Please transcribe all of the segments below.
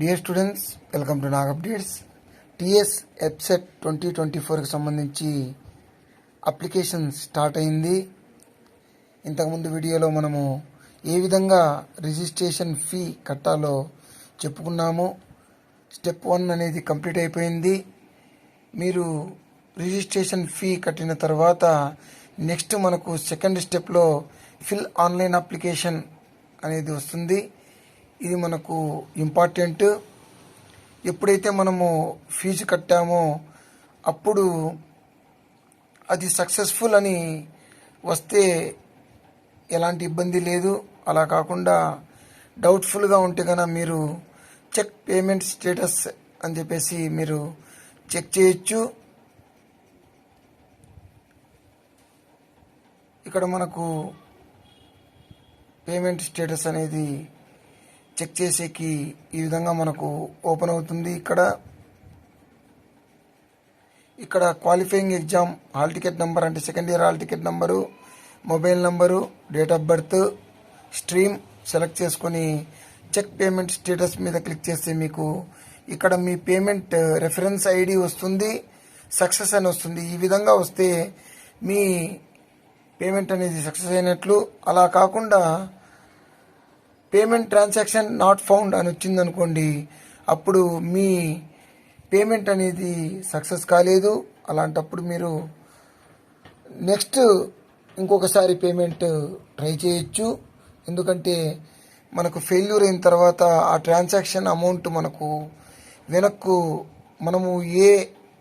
Dear students welcome to Nag updates TS వెబ్సెట్ twenty twenty ఫోర్కి సంబంధించి application start అయింది. ఇంతకుముందు వీడియోలో మనము ఏ విధంగా రిజిస్ట్రేషన్ ఫీ కట్టాలో చెప్పుకున్నాము. స్టెప్ వన్ అనేది కంప్లీట్ అయిపోయింది. మీరు రిజిస్ట్రేషన్ ఫీ కట్టిన తర్వాత నెక్స్ట్ మనకు సెకండ్ స్టెప్లో ఫిల్ ఆన్లైన్ అప్లికేషన్ అనేది వస్తుంది. ఇది మనకు ఇంపార్టెంట్. ఎప్పుడైతే మనము ఫీజు కట్టామో అప్పుడు అది సక్సెస్ఫుల్ అని వస్తే ఎలాంటి ఇబ్బంది లేదు. అలా కాకుండా డౌట్ఫుల్గా ఉంటే కనుక మీరు చెక్ పేమెంట్ స్టేటస్ అని చెప్పేసి మీరు చెక్ చేయొచ్చు. ఇక్కడ మనకు పేమెంట్ స్టేటస్ అనేది చెక్ చేసేకి ఈ విధంగా మనకు ఓపెన్ అవుతుంది. ఇక్కడ ఇక్కడ qualifying exam hall ticket number అంటే second year hall ticket number mobile number date of birth stream select చేసుకొని చెక్ పేమెంట్ స్టేటస్ మీద క్లిక్ చేస్తే మీకు ఇక్కడ మీ పేమెంట్ రెఫరెన్స్ ఐడి వస్తుంది సక్సెస్ అని వస్తుంది. ఈ విధంగా వస్తే మీ పేమెంట్ అనేది సక్సెస్ అయినట్లు. అలా కాకుండా పేమెంట్ ట్రాన్సాక్షన్ నాట్ ఫౌండ్ అని వచ్చింది అనుకోండి అప్పుడు మీ పేమెంట్ అనేది సక్సెస్ కాలేదు. అలాంటప్పుడు మీరు నెక్స్ట్ ఇంకొకసారి పేమెంట్ ట్రై చేయొచ్చు. ఎందుకంటే మనకు ఫెయిల్యూర్ అయిన తర్వాత ఆ ట్రాన్సాక్షన్ అమౌంట్ మనకు వెనక్కు మనము ఏ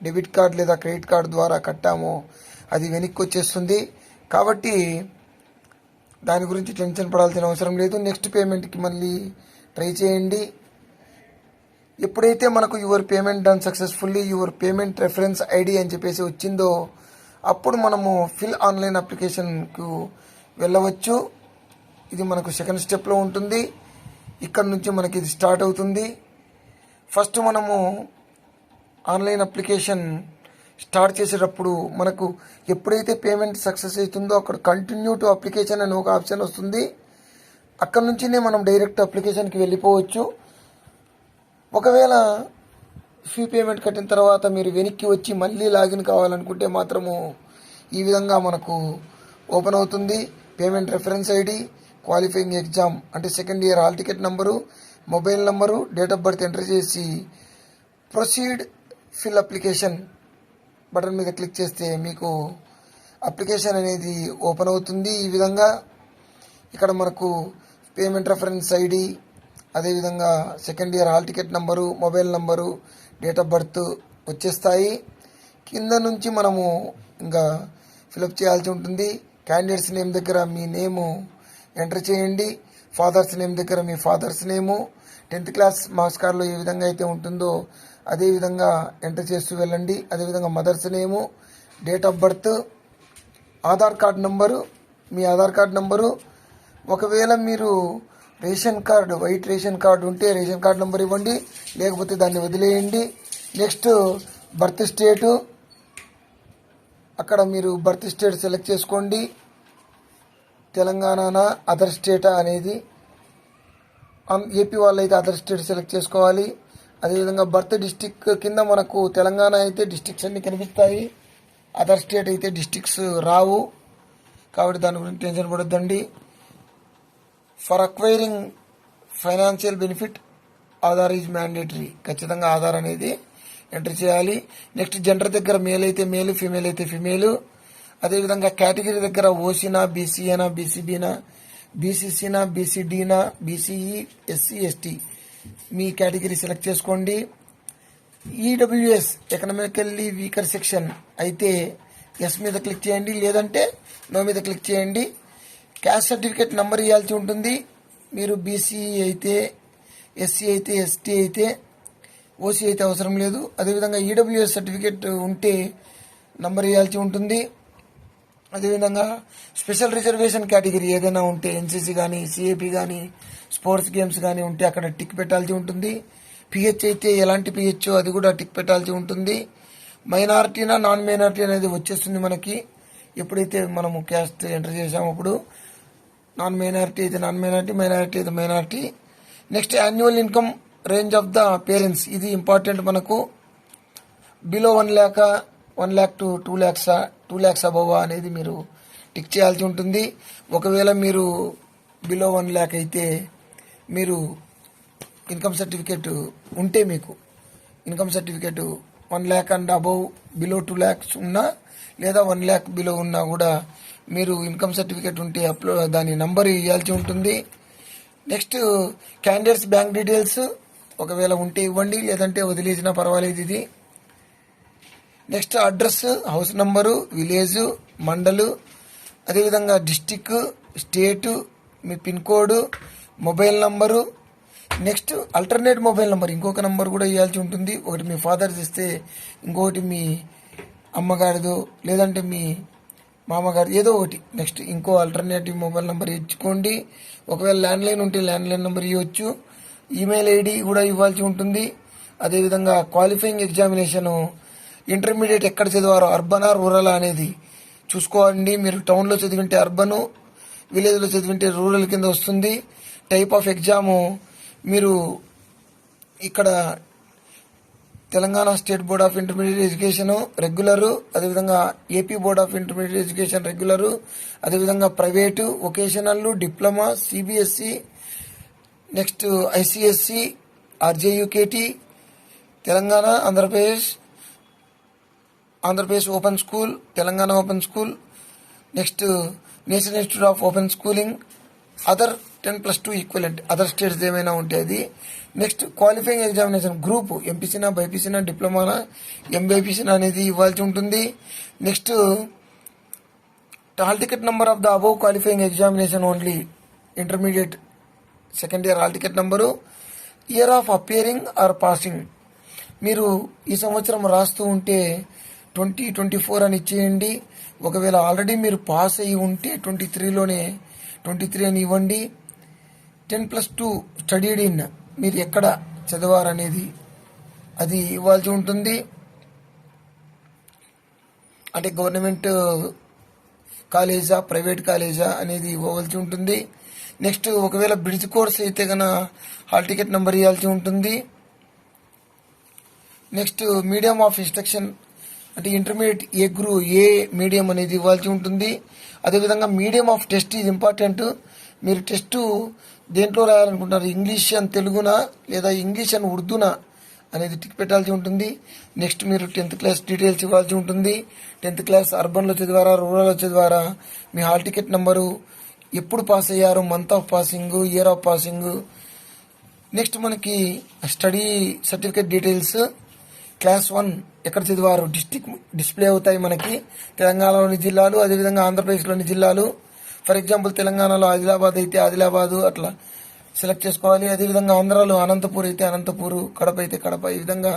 డెబిట్ కార్డ్ లేదా క్రెడిట్ కార్డ్ ద్వారా కట్టామో అది వెనక్కి వచ్చేస్తుంది. కాబట్టి దాని గురించి టెన్షన్ పడాల్సిన అవసరం లేదు. నెక్స్ట్ పేమెంట్కి మళ్ళీ ట్రై చేయండి. ఎప్పుడైతే మనకు your payment done successfully your payment reference ID అని చెప్పేసి వచ్చిందో అప్పుడు మనము ఫిల్ ఆన్లైన్ అప్లికేషన్కు వెళ్ళవచ్చు. ఇది మనకు సెకండ్ స్టెప్లో ఉంటుంది. ఇక్కడ నుంచి మనకి ఇది స్టార్ట్ అవుతుంది. ఫస్ట్ మనము ఆన్లైన్ అప్లికేషన్ స్టార్ట్ చేసేటప్పుడు మనకు ఎప్పుడైతే పేమెంట్ సక్సెస్ అవుతుందో అక్కడ కంటిన్యూ టు అప్లికేషన్ అని ఒక ఆప్షన్ వస్తుంది. అక్కడ నుంచినే మనం డైరెక్ట్ అప్లికేషన్కి వెళ్ళిపోవచ్చు. ఒకవేళ ఫీ పేమెంట్ కట్టిన తర్వాత మీరు వెనక్కి వచ్చి మళ్ళీ లాగిన్ కావాలనుకుంటే మాత్రము ఈ విధంగా మనకు ఓపెన్ అవుతుంది. Payment reference ID qualifying exam అంటే second year hall ticket number mobile number date of birth enter చేసి ప్రొసీడ్ ఫిల్ అప్లికేషన్ బటన్ మీద క్లిక్ చేస్తే మీకు అప్లికేషన్ అనేది ఓపెన్ అవుతుంది. ఈ విధంగా ఇక్కడ మనకు పేమెంట్ రెఫరెన్స్ ఐడి అదేవిధంగా second year hall ticket number mobile number date of birth వచ్చేస్తాయి. కింద నుంచి మనము ఇంకా ఫిలప్ చేయాల్సి ఉంటుంది. క్యాండిడేట్స్ నేమ్ దగ్గర మీ నేము ఎంటర్ చేయండి. ఫాదర్స్ నేమ్ దగ్గర మీ father's name. Tenth class marks కార్డులో ఏ విధంగా అయితే ఉంటుందో అదేవిధంగా ఎంటర్ చేస్తూ వెళ్ళండి. అదేవిధంగా mother's name date of birth Aadhaar card number me Aadhaar card number. ఒకవేళ మీరు ration card white ration card ఉంటే రేషన్ కార్డు నెంబర్ ఇవ్వండి. లేకపోతే దాన్ని వదిలేయండి. Next birth state. అక్కడ మీరు బర్త్ స్టేట్ సెలెక్ట్ చేసుకోండి. తెలంగాణ అదర్ స్టేటా అనేది. ఏపీ వాళ్ళు అయితే అదర్ స్టేట్ సెలెక్ట్ చేసుకోవాలి. అదేవిధంగా బర్త్ డిస్టిక్ కింద మనకు తెలంగాణ అయితే డిస్టిక్స్ అన్ని కనిపిస్తాయి. అదర్ స్టేట్ అయితే డిస్టిక్స్ రావు. కాబట్టి దాని గురించి tension పడొద్దండి. For acquiring financial benefit Aadhaar is mandatory ఖచ్చితంగా ఆధార్ అనేది ఎంటర్ చేయాలి. నెక్స్ట్ జెండర్ దగ్గర మేల్ అయితే మేలు ఫిమేల్ అయితే ఫిమేలు అదేవిధంగా కేటగిరీ దగ్గర ఓసీనా బీసీఏనా బీసీబీనా బీసీసీనా బీసీడీనా బీసీఈ ఎస్సీ ఎస్టీ మీ కేటగిరీ సెలెక్ట్ చేసుకోండి. ఈడబ్ల్యూఎస్ ఎకనామికల్లీ వీకర్ సెక్షన్ అయితే ఎస్ మీద క్లిక్ చేయండి. లేదంటే నో మీద క్లిక్ చేయండి. క్యాస్ట్ సర్టిఫికేట్ నెంబర్ ఇవ్వాల్సి ఉంటుంది. మీరు బీసీ అయితే ఎస్సీ అయితే ఎస్టీ అయితే ఓసీ అయితే అవసరం లేదు. అదేవిధంగా ఈడబ్ల్యూఎస్ సర్టిఫికేట్ ఉంటే నంబర్ ఇవ్వాల్సి ఉంటుంది. అదేవిధంగా స్పెషల్ రిజర్వేషన్ కేటగిరీ ఏదైనా ఉంటే ఎన్సీసీ కానీ సిఏపి కానీ స్పోర్ట్స్ గేమ్స్ కానీ ఉంటే అక్కడ టిక్ పెట్టాల్సి ఉంటుంది. పిహెచ్ అయితే ఎలాంటి పిహెచ్ అది కూడా టిక్ పెట్టాల్సి ఉంటుంది. మైనారిటీనా నాన్ మైనారిటీ అనేది వచ్చేస్తుంది మనకి. ఎప్పుడైతే మనము క్యాస్ట్ ఎంటర్ చేసాము అప్పుడు నాన్ మైనారిటీ అయితే నాన్ మైనారిటీ మైనారిటీ అయితే minority next annual income range of the parents ఇది ఇంపార్టెంట్ మనకు. Below one lakh one lakh to two ల్యాక్సా two lakhs above అనేది మీరు టిక్ చేయాల్సి ఉంటుంది. ఒకవేళ మీరు బిలో వన్ ల్యాక్ అయితే మీరు ఇన్కమ్ సర్టిఫికేట్ ఉంటే మీకు income certificate one lakh and above below two lakhs ఉన్నా లేదా వన్ ల్యాక్ బిలో ఉన్నా కూడా మీరు ఇన్కమ్ సర్టిఫికేట్ ఉంటే అప్లో దాని నంబర్ ఇవ్వాల్సి ఉంటుంది. నెక్స్ట్ క్యాండిడేట్స్ బ్యాంక్ డీటెయిల్స్ ఒకవేళ ఉంటే ఇవ్వండి లేదంటే వదిలేసినా పర్వాలేదు ఇది. Next address house number village mandal అదేవిధంగా డిస్టిక్ స్టేటు మీ pin code mobile number. Next alternate mobile number ఇంకొక నెంబర్ కూడా ఇవ్వాల్సి ఉంటుంది. ఒకటి మీ ఫాదర్ ఇస్తే ఇంకొకటి మీ అమ్మగారిదో లేదంటే మీ మామగారు ఏదో ఒకటి. నెక్స్ట్ ఇంకో ఆల్టర్నేటివ్ మొబైల్ నెంబర్ ఇచ్చుకోండి. ఒకవేళ ల్యాండ్లైన్ ఉంటే ల్యాండ్లైన్ నెంబర్ ఇవ్వచ్చు ఈమెయిల్ ఐడి కూడా ఇవ్వాల్సి ఉంటుంది. అదేవిధంగా క్వాలిఫైయింగ్ ఎగ్జామినేషన్ ఇంటర్మీడియట్ ఎక్కడ చదివారో? అర్బనా రూరల్ అనేది. చూసుకోండి మీరు టౌన్లో చదివింటే అర్బను విలేజ్లో చదివింటే రూరల్ కింద వస్తుంది. టైప్ ఆఫ్ ఎగ్జాము మీరు ఇక్కడ Telangana state board of intermediate education regular అదేవిధంగా AP board of intermediate education regular అదేవిధంగా private vocational diploma CBSE next ICSE RGUKT Telangana Andhra Pradesh Andhra Pradesh open school Telangana open school next national institute of open schooling other ten plus two equivalent other states ఏమైనా ఉంటే అది. Next qualifying examination group ఎంపీసీనా బైపీసీనా డిప్లొమానా ఎంబైపీసీనా అనేది ఇవ్వాల్సి ఉంటుంది. Next hall ticket number of the above qualifying examination only intermediate second year hall ticket number. Year of appearing or passing. మీరు ఈ సంవత్సరం రాస్తూ ఉంటే ట్వంటీ ట్వంటీ ఫోర్ అని ఇచ్చేయండి. ఒకవేళ ఆల్రెడీ మీరు పాస్ అయ్యి ఉంటే ట్వంటీ త్రీలోనే ట్వంటీ త్రీ అని ఇవ్వండి. Ten plus two studied in మీరు ఎక్కడ చదివారనేది అది ఇవ్వాల్సి ఉంటుంది. అంటే గవర్నమెంట్ కాలేజా ప్రైవేట్ కాలేజా అనేది ఇవ్వవలసి ఉంటుంది. నెక్స్ట్ ఒకవేళ బ్రిడ్జ్ కోర్స్ అయితే కనుక హాల్ టికెట్ నెంబర్ ఇవ్వాల్సి ఉంటుంది. నెక్స్ట్ మీడియం ఆఫ్ ఇన్స్ట్రక్షన్ అంటే ఇంటర్మీడియట్ ఏ గ్రూ ఏ మీడియం అనేది ఇవ్వాల్సి ఉంటుంది. అదేవిధంగా మీడియం ఆఫ్ టెస్ట్ ఇది ఇంపార్టెంట్ మీరు టెస్ట్ దేంట్లో రాయాలనుకుంటారు ఇంగ్లీష్ అండ్ తెలుగునా లేదా ఇంగ్లీష్ అండ్ ఉర్దూనా అనేది టిక్ పెట్టాల్సి ఉంటుంది. నెక్స్ట్ మీరు టెన్త్ క్లాస్ డీటెయిల్స్ ఇవ్వాల్సి ఉంటుంది. టెన్త్ క్లాస్ అర్బన్లో చదివారా? రూరల్లో చదివారా? మీ హాల్ టికెట్ నెంబరు ఎప్పుడు పాస్ అయ్యారు? Month of passing year of passing next మనకి study certificate details class one ఎక్కడ చదివారు? డిస్టిక్ డిస్ప్లే అవుతాయి మనకి. తెలంగాణలోని జిల్లాలు అదేవిధంగా ఆంధ్రప్రదేశ్లోని జిల్లాలు. ఫర్ ఎగ్జాంపుల్ తెలంగాణలో ఆదిలాబాద్ అయితే ఆదిలాబాదు అట్లా సెలెక్ట్ చేసుకోవాలి. అదేవిధంగా ఆంధ్రాలో అనంతపూర్ అయితే అనంతపూర్ కడప అయితే కడప. ఈ విధంగా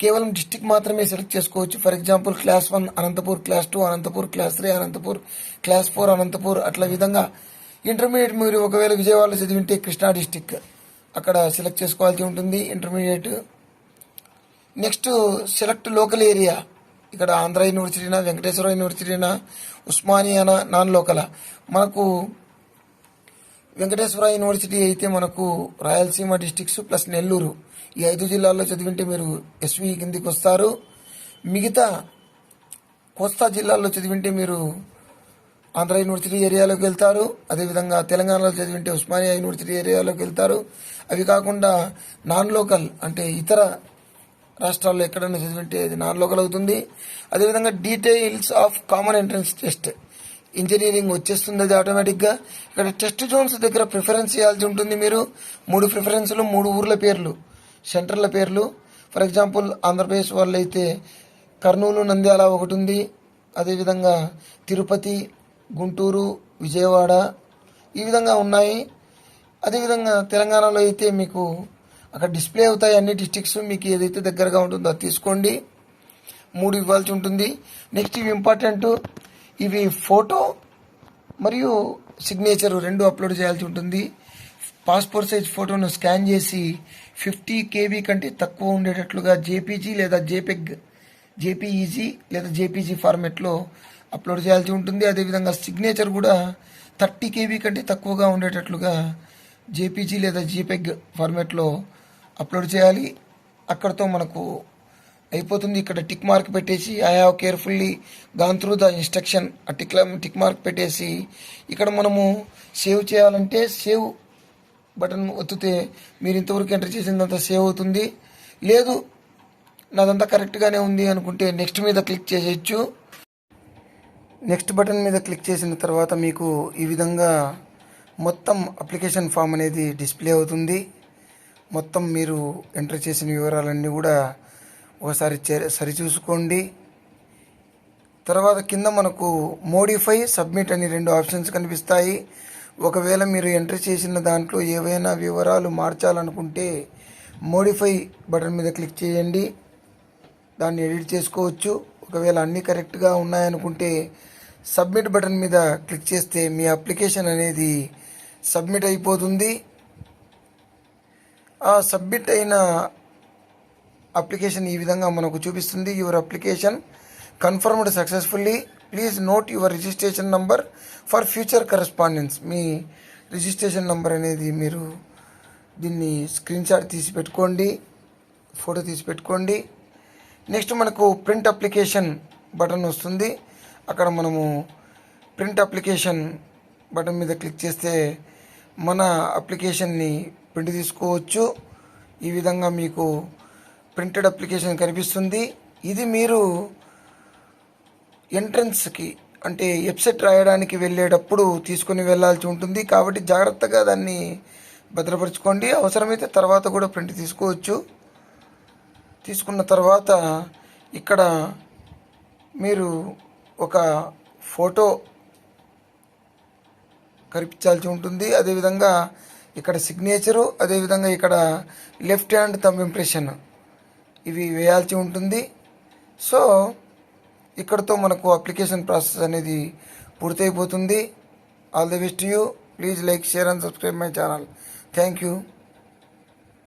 కేవలం డిస్టిక్ మాత్రమే సెలెక్ట్ చేసుకోవచ్చు. For example class one Anantapur class two Anantapur class three Anantapur class four Anantapur అట్లా విధంగా ఇంటర్మీడియట్ మీరు ఒకవేళ విజయవాడలో చదివింటే కృష్ణా డిస్టిక్ అక్కడ సెలెక్ట్ చేసుకోవాల్సి ఉంటుంది. Intermediate next select local area ఇక్కడ ఆంధ్ర యూనివర్సిటీనా వెంకటేశ్వర యూనివర్సిటీనా ఉస్మానియానా నాన్ లోకల్ మనకు వెంకటేశ్వర యూనివర్సిటీ అయితే మనకు రాయలసీమ డిస్టిక్స్ ప్లస్ నెల్లూరు. ఈ ఐదు జిల్లాల్లో చదివింటే మీరు ఎస్వి కిందికి వస్తారు. మిగతా కోస్తా జిల్లాల్లో చదివింటే మీరు ఆంధ్ర యూనివర్సిటీ ఏరియాలోకి వెళ్తారు. అదేవిధంగా తెలంగాణలో చదివింటే ఉస్మానియా యూనివర్సిటీ ఏరియాలోకి వెళ్తారు. అవి కాకుండా నాన్ లోకల్ అంటే ఇతర రాష్ట్రాల్లో ఎక్కడైనా ఫెసిలిటీ అది నాన్ లోకల్ అవుతుంది అదేవిధంగా details of common entrance test. Engineering వచ్చేస్తుంది అది ఆటోమేటిక్గా. ఇక్కడ టెస్ట్ జోన్స్ దగ్గర ప్రిఫరెన్స్ చేయాల్సి ఉంటుంది మీరు. మూడు ప్రిఫరెన్స్లు మూడు ఊర్ల పేర్లు సెంటర్ల పేర్లు. ఫర్ ఎగ్జాంపుల్ ఆంధ్రప్రదేశ్ వాళ్ళు అయితే కర్నూలు నంద్యాల ఒకటి ఉంది. అదేవిధంగా తిరుపతి గుంటూరు విజయవాడ ఈ విధంగా ఉన్నాయి. అదేవిధంగా తెలంగాణలో అయితే మీకు అక్కడ డిస్ప్లే అవుతాయి అన్ని డిస్టిక్స్. మీకు ఏదైతే దగ్గరగా ఉంటుందో అది తీసుకోండి. మూడు ఇవ్వాల్సి ఉంటుంది. నెక్స్ట్ ఇవి ఇంపార్టెంట్. ఇవి ఫోటో మరియు సిగ్నేచర్ రెండు అప్లోడ్ చేయాల్సి ఉంటుంది. పాస్పోర్ట్ సైజ్ ఫోటోను స్కాన్ చేసి ఫిఫ్టీ కేబీ కంటే తక్కువ ఉండేటట్లుగా జేపీజీ లేదా జేపెగ్ జేపీఈజీ లేదా జేపీజీ ఫార్మెట్లో అప్లోడ్ చేయాల్సి ఉంటుంది. అదేవిధంగా సిగ్నేచర్ కూడా థర్టీ కేబీ కంటే తక్కువగా ఉండేటట్లుగా జేపీజీ లేదా జీపెగ్ ఫార్మెట్లో అప్లోడ్ చేయాలి. అక్కడతో మనకు అయిపోతుంది. ఇక్కడ టిక్ మార్క్ పెట్టేసి I have carefully gone through the instruction ఆ టిక్ టిక్ మార్క్ పెట్టేసి ఇక్కడ మనము సేవ్ చేయాలంటే సేవ్ బటన్ ఒత్తితే మీరు ఇంతవరకు ఎంటర్ చేసిందంతా సేవ్ అవుతుంది. లేదు నాదంతా కరెక్ట్గానే ఉంది అనుకుంటే నెక్స్ట్ మీద క్లిక్ చేసేయచ్చు. నెక్స్ట్ బటన్ మీద క్లిక్ చేసిన తర్వాత మీకు ఈ విధంగా మొత్తం అప్లికేషన్ ఫామ్ అనేది డిస్ప్లే అవుతుంది. మొత్తం మీరు ఎంటర్ చేసిన వివరాలన్నీ కూడా ఒకసారి చే- సరిచూసుకోండి. తర్వాత కింద మనకు మోడిఫై సబ్మిట్ అని రెండు ఆప్షన్స్ కనిపిస్తాయి. ఒకవేళ మీరు ఎంటర్ చేసిన దాంట్లో ఏవైనా వివరాలు మార్చాలనుకుంటే మోడిఫై బటన్ మీద క్లిక్ చేయండి. దాన్ని ఎడిట్ చేసుకోవచ్చు. ఒకవేళ అన్నీ కరెక్ట్గా ఉన్నాయనుకుంటే సబ్మిట్ బటన్ మీద క్లిక్ చేస్తే మీ అప్లికేషన్ అనేది సబ్మిట్ అయిపోతుంది. సబ్మిట్ అయిన అప్లికేషన్ ఈ విధంగా మనకు చూపిస్తుంది. Your application confirmed successfully please note your registration number for future correspondence me registration number అనేది మీరు దీన్ని స్క్రీన్ షాట్ తీసి పెట్టుకోండి ఫోటో తీసి పెట్టుకోండి. నెక్స్ట్ మనకు ప్రింట్ అప్లికేషన్ బటన్ వస్తుంది. అక్కడ మనము ప్రింట్ అప్లికేషన్ బటన్ మీద క్లిక్ చేస్తే మన అప్లికేషన్ని ప్రింట్ తీసుకోవచ్చు. ఈ విధంగా మీకు ప్రింటెడ్ అప్లికేషన్ కనిపిస్తుంది. ఇది మీరు ఎంట్రన్స్కి అంటే వెబ్సైట్ రాయడానికి వెళ్ళేటప్పుడు తీసుకొని వెళ్ళాల్సి ఉంటుంది. కాబట్టి జాగ్రత్తగా దాన్ని భద్రపరచుకోండి. అవసరమైతే తర్వాత కూడా ప్రింట్ తీసుకోవచ్చు. తీసుకున్న తర్వాత ఇక్కడ మీరు ఒక ఫోటో కనిపించాల్సి ఉంటుంది. అదేవిధంగా ఇక్కడ సిగ్నేచరు అదేవిధంగా ఇక్కడ లెఫ్ట్ హ్యాండ్ థంబ్ ఇంప్రెషన్ ఇవి వేయాల్సి ఉంటుంది. సో ఇక్కడతో మనకు అప్లికేషన్ ప్రాసెస్ అనేది పూర్తయిపోతుంది. All the best you please like share and subscribe my channel thank you